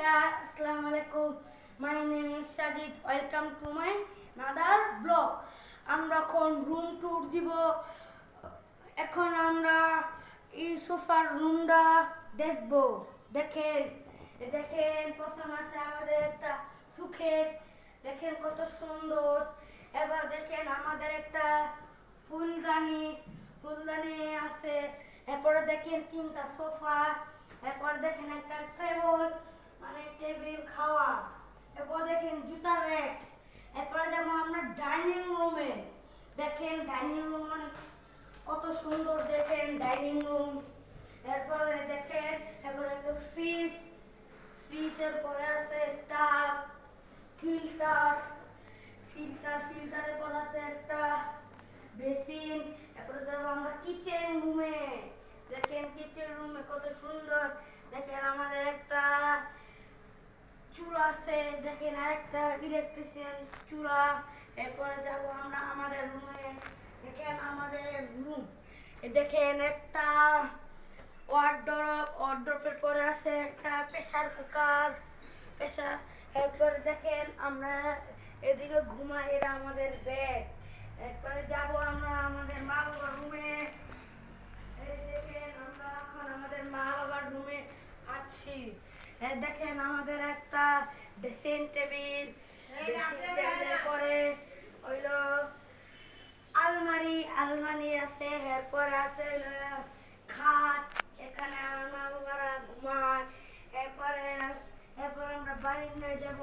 Assalamu alaikum. My name is Sajid. Welcome to my another blog. আমরা এখন room tour দিব। এখন আমরা এই সোফার রুমটা দেখব। দেখেন দেখেন, প্রথম আছে আমাদের একটা সুখের। দেখেন কত সুন্দর। এবার দেখেন আমাদের একটা ফুলদানি ফুলদানি আছে। এরপরে দেখেন তিনটা সোফা। এরপর দেখেন একটা টেবিল মানে টেবিল খাওয়া এরপর দেখেন জুতা র্যাক এরপরে যেমন আমরা ডাইনিং রুমে দেখেন ডাইনিং রুম অনেক কত সুন্দর দেখেন ডাইনিং রুম এরপরে দেখেন, এরপরে ফ্রিজ ফ্রিজের পরে আছে একটা ফিল্টার ফিল্টার ফিল্টারের পর আছে একটা বেসিন এরপরে যাব আমরা কিচেন আরেকটা ইলেকট্রিশিয়ান চুলা, এরপরে যাব আমরা আমাদের রুমে দেখেন আমাদের রুম দেখেন একটা ওয়ার্ডরোব ওয়ার্ডরোবের পরে আছে একটা প্রেসার কুকার প্রেসার এরপরে দেখেন আমরা এদিকে ঘুমাই, এটা আমাদের বেড এরপরে যাব আমরা আমাদের মা বাবার দেখেন আমাদের একটা ড্রেসিং টেবিল পরে হইল আলমারি আলমারি আছে এরপর আছে খাট এখানে আমার মা বাবারা ঘুমায় এরপরে এরপর আমরা বারিন্দায় যাব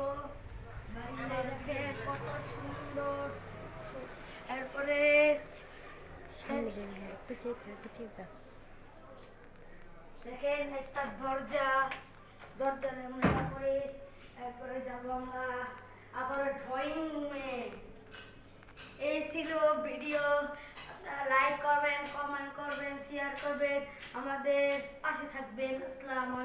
বারিন্দায় দেখে কত সুন্দর। এরপরে দেখেন একটা দরজা। দরজার আমরা করে তারপরে যাব আমরা আবার ড্রয়িং রুমে এই ছিল ভিডিও লাইক করবেন কমেন্ট করবেন শেয়ার করবেন, আমাদের পাশে থাকবেন। আসসালামু